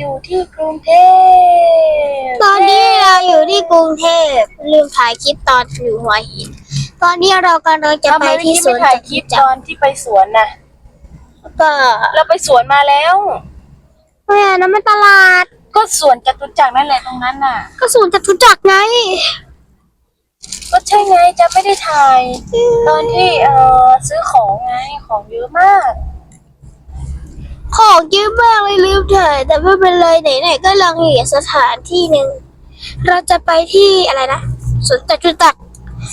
อยู่ที่กรุงเทพตอนนี้เราอยู่ที่กรุงเทพลืมถ่ายคลิปตอนอยู่หัวหิน ตอนนี้เรากำลังจะทำไปไมที่ที่สไม่วนถ่ายจคลิตุปจัตกอรนที่ไปสวนน่ะก็เราไปสวนมาแล้ว ไม่อะนั่นมันตลาด ก็สวนจตุจักรนั่นแหละตรงนั้นน่ะ ก็สวนจตุจักรไงก็ใช่ไงจะไม่ได้ถ่าย ตอนที่เออซื้อของไงของเยอะมาก ของเยอะมากเลยลืมถ่ายแต่ไม่เป็นไรไหนๆก็ลังเหลือสถานที่หนึ่งเราจะไปที่อะไรนะสวนจตุจักร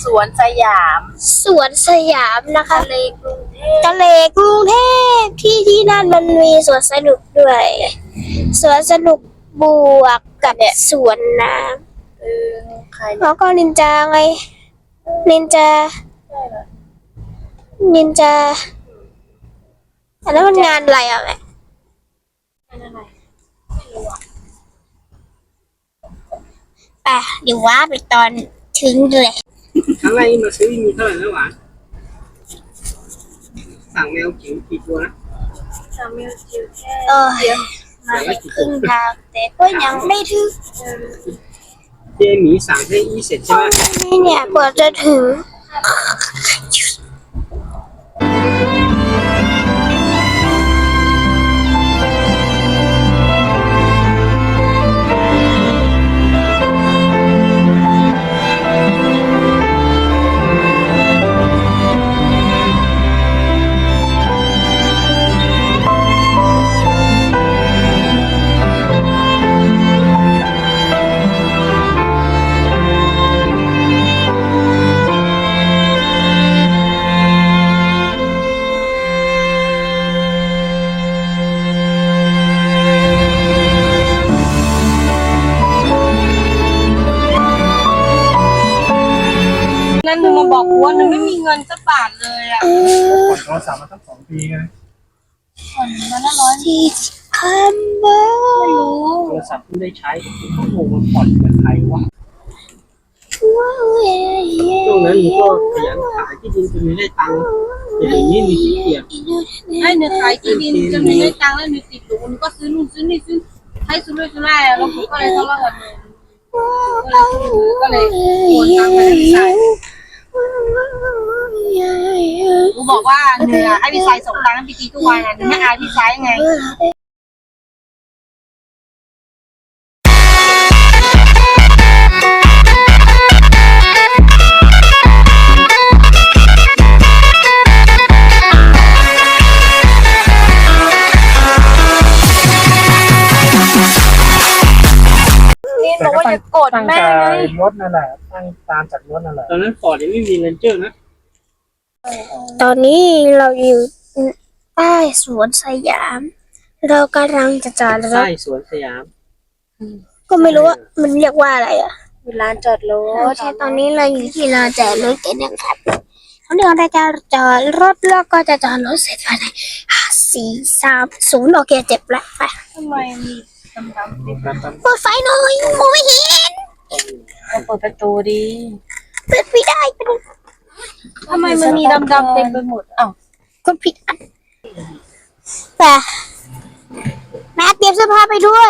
สวนสยาม สวนสยามนะคะ ทะเลกรุงเทพทะเลกรุงเทพที่ที่นั่นมันมีสวนสนุกด้วยสวนสนุกบวกกับสวนน้เออใครำแล้วก็นินจาไงนินจาได้เหรอนินจาอันนั้นมันงานอะไรอะแม่ เป็นอะไรไปเดี๋ยวว่าไปตอนถึงเลยครั้งแรกที่มาซื้อมีเท่าไหร่นะหวานสั่งแมวจิ๋วกี่ตัวนะสามมิวจิวแค่เออมาไม่ครึ่งทางแต่ก็ยังไม่ถึงเจหมีสั่งให้อีเสร็จใช่ไหมนี่เนี่ยกว่าจะถึง งินสักบาทเลยอะผ่อนโทรศัพท์มาตั้งสองปีไงผ่อนมาละร้อยที่คัมเบอร์ไม่รู้โทรศัพท์เพิ่งได้ใช้เขาโงงมันผ่อนกับใครวะช่วงนั้นหนูก็ขยันขายที่ดินจนไม่ได้ตังค์แต่เดี๋ยวนี้มีขี้เกียจให้หนูขายที่ดินจนหนูได้ตังค์แล้วหนูติดหนูหนูก็ซื้อนู่นซื้อนี่ซื้อให้ซื้อด้วยซื้อได้แล้วหนูก็เลยทะเลาะกับหนูก็เลยโอนตังค์ไปให้พี่ชาย หนูบอกว่าหนูอะให้พี่ชายส่งตังค์ให้พี่ทีทุกวันอะหนูไม่อายพี่ชายไง นี่หนูว่าจะโกรธตั้งแม่ใจไง รถนั่นแหละตั้งตามจากรถนั่นแหละ ตอนนั้นฟอร์ดยังไม่มีเรนเจอร์นะ ตอนนี้เราอยู่ใต้สวนสยาม เรากำลังจะจอดรใช่ถสวนสยาม ก็ไม่รู้ว่ามันเรียกว่าอะไรอะร้านจอดรโอถเคตอนนี้เราอยู่ที่ลานจอดรถกันนะครับเขาเดี๋ยวเราจะจอดรถแล้วก็จะจอดรถเสร็จภายในห้าสี่สามศูนย์โอเคเจ็บแล้วไปทำไมมีดำๆติดเปิดไฟหน่อยมองไม่เห็นเอาเปิดประตูดีเปิดไม่ได้เป็น ทำไมมันมีดำๆเต็มไปหมดอ้าวคนผิดอันแต่แม่เตรียมเสื้อผ้าไปด้วย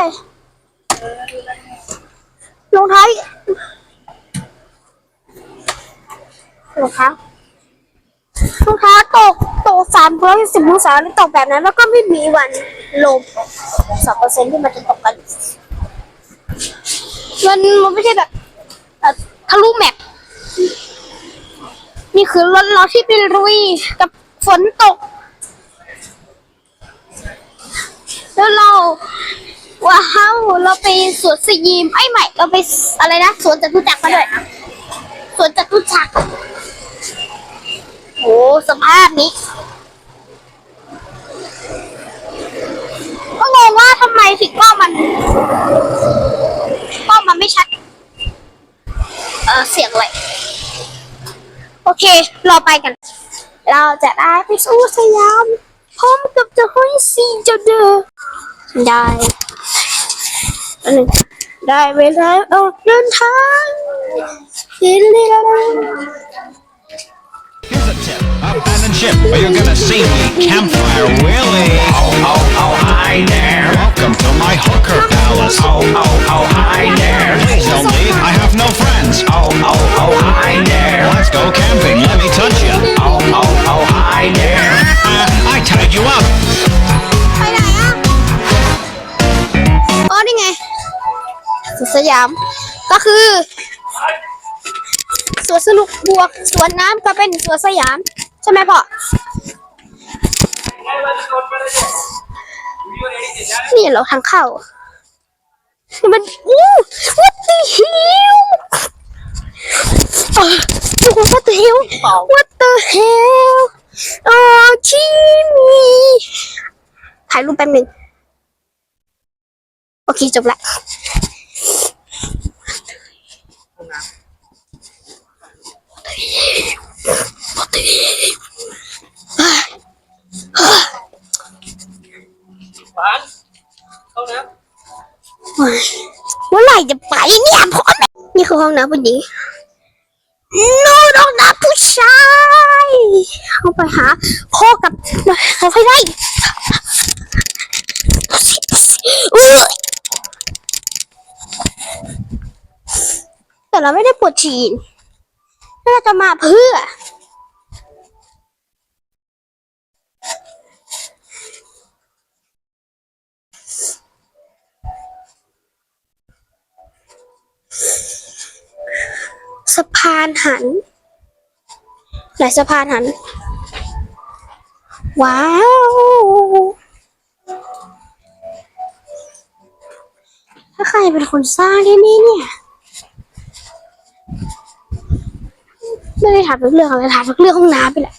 รองเท้ารองเท้ารองเท้าตกตกสามร้อยสิบองศาแล้วตกแบบนั้นแล้วก็ไม่มีวันลมสองเปอร์เซ็นที่มันจะตกกันมันมันไม่ใช่แบบเอ่อทะลุแมป นี่คือรถเราที่ไปลุยกับฝนตก แล้วเราว้าวเราไปสวนสยีมไอ้ใหม่ เราไปอะไรนะสวนจตุจักรมาด้วยสวนจตุจักรโอ้สภาพนี้ก็งงว่าทำไมถึงกล้องมันกล้องมันไม่ชัด เออเสียงอะไร โอเค เราไปกัน เราจะได้ไปสู่สยาม พร้อมกับจะห้อยซีเจ้าเด้อได้อันหนึ่งได้เวลาออกเดินทาง Here's a tip. Abandon ship, or you're gonna see me. Campfire Willie. Oh, oh, oh, hi there. Welcome to my hooker palace. Oh, oh, oh, hi there. Please don't leave. I have no friends. Oh, oh, oh, hi there. Let's go camping. Let me touch you. Oh, oh, oh, hi there. Uh, I tied you up. ไปไหนอะอ๋อนี่ไงสวนสยาม ก็คือสวนสนุกบวกสวนน้ำก็เป็นสวนสยาม ใช่ไหมพ่อ นี่เรอทางเข้า มันอู้ what the hell อะ โอ้โห what the hell what the hell อ๋อคิมีถ่ายรูปแป๊บหนึงโอเค จบละหวานเข้าน้ เมื่อไหร่จะไปเนี่ยพ่อแม่นี่คือห้องน้ำผู้หญิงนู่นห้องน้ำผู้ชายเอาไปหาพ่อกับเขาไปได้แต่เราไม่ได้ปวดฉี่น่าจะมาเพื่อ สะพานหัน ไหนสะพานหัน ว้าว ถ้าใครเป็นคนสร้างที่นี่เนี่ย ไม่ได้ถามเรื่องอะไรถามเรื่องห้องน้ำไปแหละ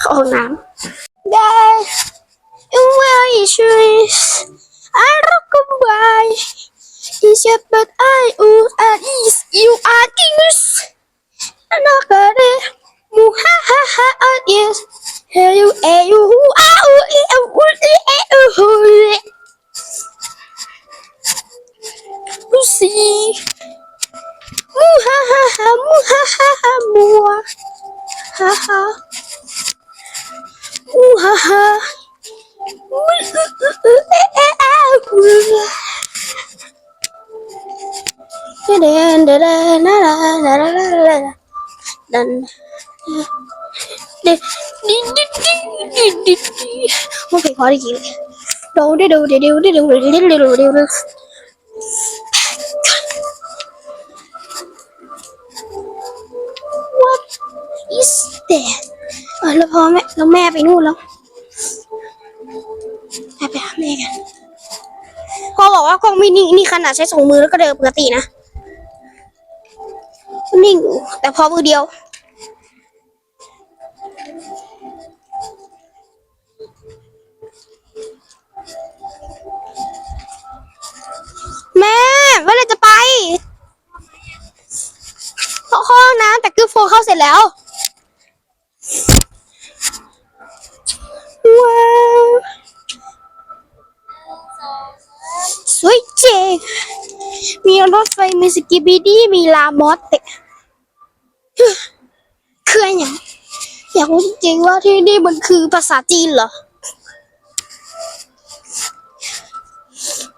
เข้าห้องน้ำได้ Where is yours? I rock by. is your but I ooh uh, is you are kings. Nakare muhahaha uh, yes. Hey you hey you who ooh ee ooh ee ooh eh, ooh ee. Lucy. มันเพลงพอได้กี่เลยดูดิดูดิดูดิดูดิดูดิดูดิดู What is that เออแล้วพอแม่แล้วแม่ไปนู่นแล้วไปไปหาแม่กันพอบอกว่ากล้องไม่นิ่งนี่ขนาดใช้สองมือแล้วก็เดินปกตินะ นิ่งอยู่ แต่พอมือเดียว แม่เมื่อไรจะไปเข้าห้องน้ำแต่คือโฟเข้าเสร็จแล้ว ว้าวสวยเจ๋งมีรถไฟมีสกิบิดี้มีลามอสเตะ ย่างอยากรู้จริงๆว่าที่นี่มันคือภาษาจีนเหรอ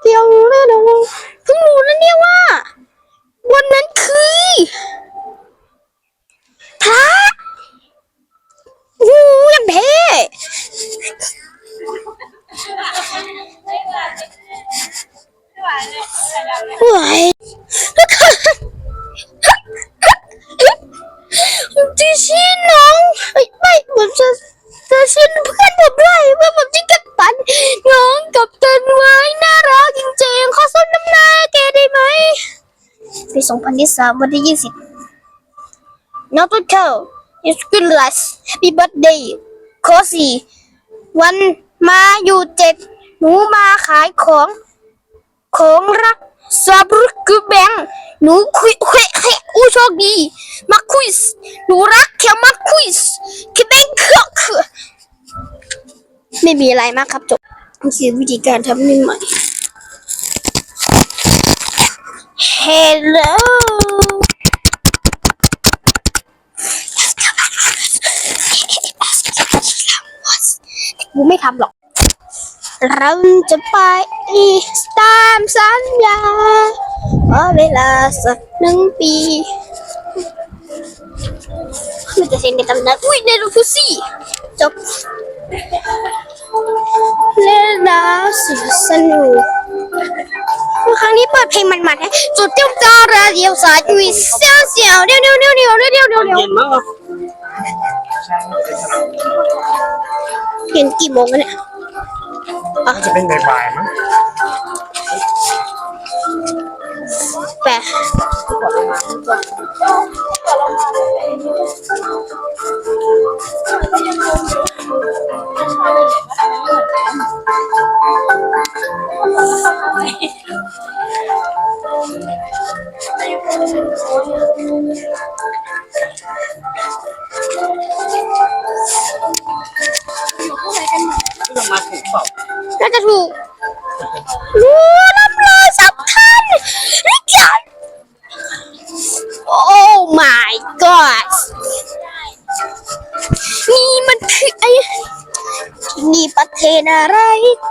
เดี๋ยวนะเดี๋ยวนะเพิ่งรู้นะเนี่ยว่า วันนั้นคือ 2023 วันที่ 20 Not to tell it's good last happy birthday โคสีวันมาอยู่เจ็ด หนูมาขายของ ของรักซาบรุกคือแบงค์หนูคุยเฮ้เฮ้อู้โชคดีมาคุยส์หนูรักแค่มาคุยส์คือแบงค์คือคือไม่มีอะไรมากครับจบนี่คือวิธีการทำนี่ใหม่ Hello กูไม่ทำหรอก เราจะไปตามสัญญาขอเวลาสักหนึ่งปีมันจะเซ็นในตำนานอุ้ยในรูปุซี่จบเล่น้แสุดสนุก นุกครั้งนี้เปิดเพลงมันๆให้จุดเดียวจาระเดียวสายอุ้ยเสียวเสียวเดียวเดียวเดียวเดียวเดียวเดียวเดียวเดียวเย็นมั้งเห็นกี่โมงกันเนี่ยน่าจะเป็นบ่ายๆมั้งแปด นี่ประเทศอะไร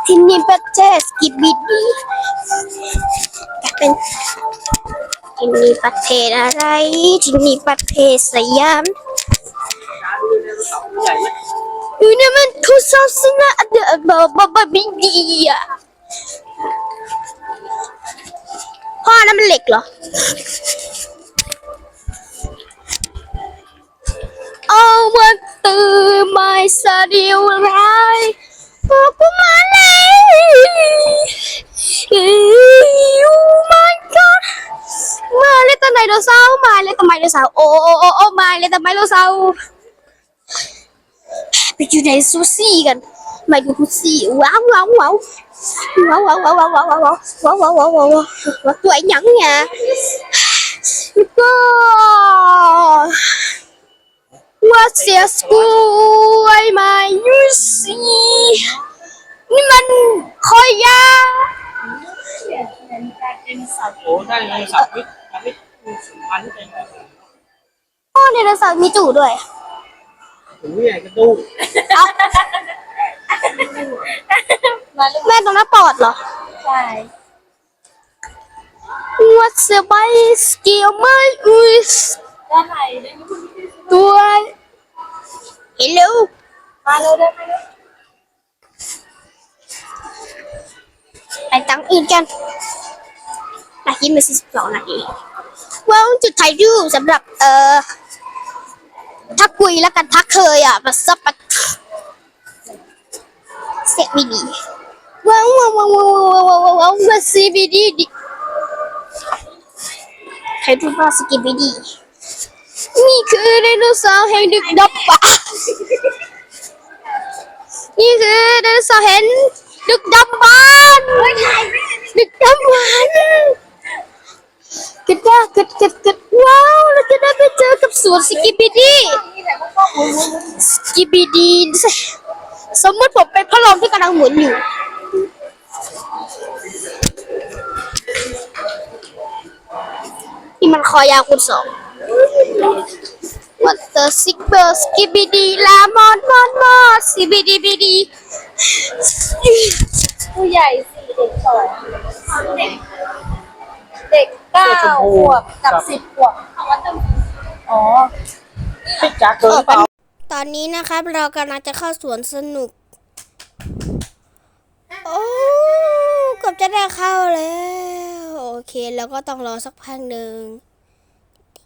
ที่นี่ประเทศกิบิดีจะเป็นที่นี่ประเทศอะไร ที่นี่ประเทศสยามอยู่นี่มันทุศาสนาเดบบบบบบิดีอะพ่อนั่นมันเหล็กเหรอ เอาวันตื่นไม่สะเดียวร้ายบอกกูมาเลยโอ้ my god มาเลยตะไดโนเสาร์มาเลยตะไดโนเสาร์โอ้โอ้โอ้โอ้มาเลยตะไดโนเสาร์ไป What's your school I my you see นี่มันคอยยาเป็นสัวโอ้ได้ไงสัตว์วิทย์วิทสุพรรณเป็นแบบโอ้ไดโนเสาร์มีจู่ด้วยหูใหญ่กระดูกแม่ตรงหน้าปอดเหรอ ใช่ What's the bicycle my is ได้ไหมได้ไหม ตัวเห็นเร็วมาเร็วได้ไหไปตั้งอีกกันนาทีมาสี่สิบสองนาทีว่าจุดถ่ายรูปสำหรับ เอ่อถ้าคุยแล้วกันทักเคยอะมาซับปะเสร็จไม่ดีว้าวว้าวว้าวว้าวว้าวว้าวว้าวซีบีดีดิใครพูดว่าสกิบีดี นี่คือไดโนเสาร์แห่งดึกดำบรรพ์นี่คือไดโนเสาร์แห่งดึกดำบรรพ์ดึกดำบรรพ์กึดว่ากึดกึดกึดว้าวเราจะได้ไปเจอกับสวนสกิบิดี้นี่แหละพวกพ่อคุณสกิบิดีสมมติผมเป็นพระรองที่กำลังหมุนอยู่นี่มันคอยาวคูณสอง What the sick bird skibidi la mon mon mon skibidi bidi ผู้ใหญ่สี่เด็กสองเด็กเด็กเก้าขวบกับสิบขวบอ๋อพี่จักเกินเปล่าตอนนี้นะครับเรากำลังจะเข้าสวนสนุก โอ้เกือบจะได้เข้าแล้ว โอเค แล้วก็ต้องรอสักพักหนึ่ง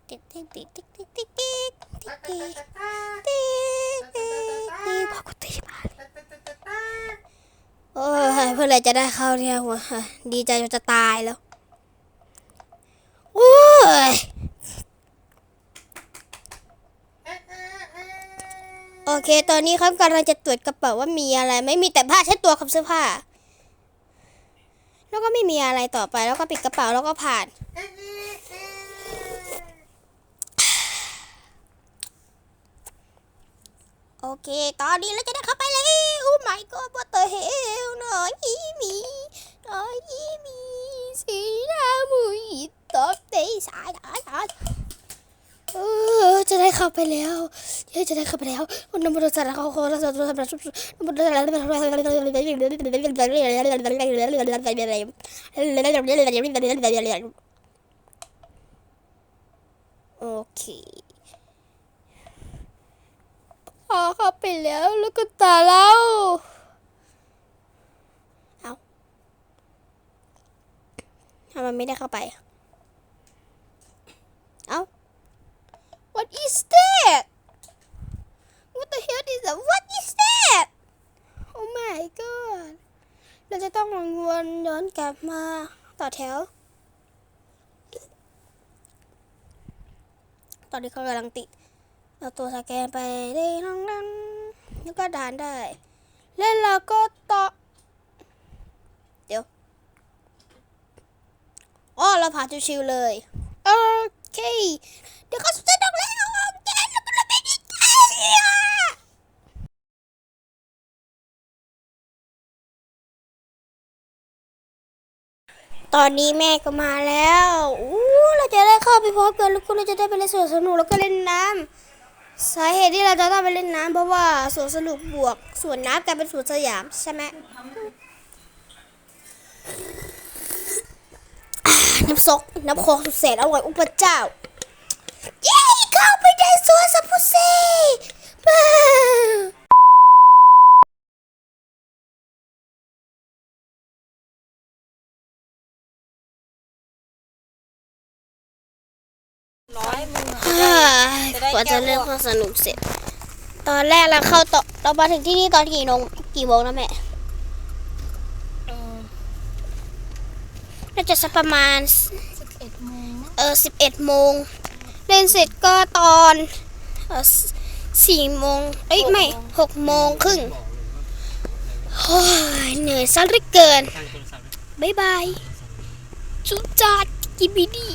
ติ๊กติ๊กติ๊กติ๊กติ๊กติ๊กติ๊กติ๊กติ๊กติ๊กติ๊กติ๊กพอกูตีมาโอ้ยเพื่อไรจะได้เข้าเนี่ยวะดีใจจนจะตายแล้วโอ้ยโอเค ตอนนี้ครับกำลังจะตรวจกระเป๋าว่ามีอะไร ไม่มีแต่ผ้าเช็ดตัวกับเสื้อผ้า แล้วก็ไม่มีอะไรต่อไป แล้วก็ปิดกระเป๋าแล้วก็ผ่าน โอเค ตอนนี้เราจะได้เข้าไปแล้วโอ้ my god what the hell น่อยอีมีน่อยอีมีสีดำมุยตบตีสายสายสายเออจะได้เข้าไปแล้วเฮ้ยจะได้เข้าไปแล้วนมรสารเขาเขาเราจะทำอะไรนมรสารโอเคพ อเข้าไปแล้วแล้วก็ตาเราเอาทำไมไม่ได้เข้าไปเอา What is that What the hell is that What is that Oh my god เราจะต้องวนย้อนกลับมาต่อแถว ตอนนี้เขากำลังติด เราตัวสแกนไปได้ทั้งนั้นแล้วก็ด่านได้ แล้วเราก็ต่อเดี๋ยวอ๋อเราผ่านชิวๆเลยโอเค เดี๋ยวเขาจะต้องแล้วแกแล้วก็ไม่ได้แกตอนนี้แม่ก็มาแล้วอู้เราจะได้เข้าไปพร้อมกันแล้วก็เราจะได้ไปเล่นสวนสนุกแล้วก็เล่นน้ำ สาเหตุที่เราจะต้องไปเล่นน้ำเพราะว่าสวนสนุกบวกสวนน้ำกลายเป็นสวนสยามใช่ไหมน้ำซกน้ำโคกสุดแสนอร่อยอุปเจ้าเย้เข้าไปในสวนสัตว์พุทธซีบ้า ฮ่ากว่าจะเล่นความสนุกเสร็จ ตอนแรกเราเข้าต่อเรามาถึงที่นี่ตอนกี่โมงกี่โมงนะแม่น่าจะสักประมาณ11โมงเออสิบเอ็ดโมงเล่นเสร็จก็ตอนเออสี่โมงเอ้ยไม่หกโมงครึ่งโอ้ยเหนื่อยซะเหลือเกิน บ๊ายบายจุจัดกิบิดี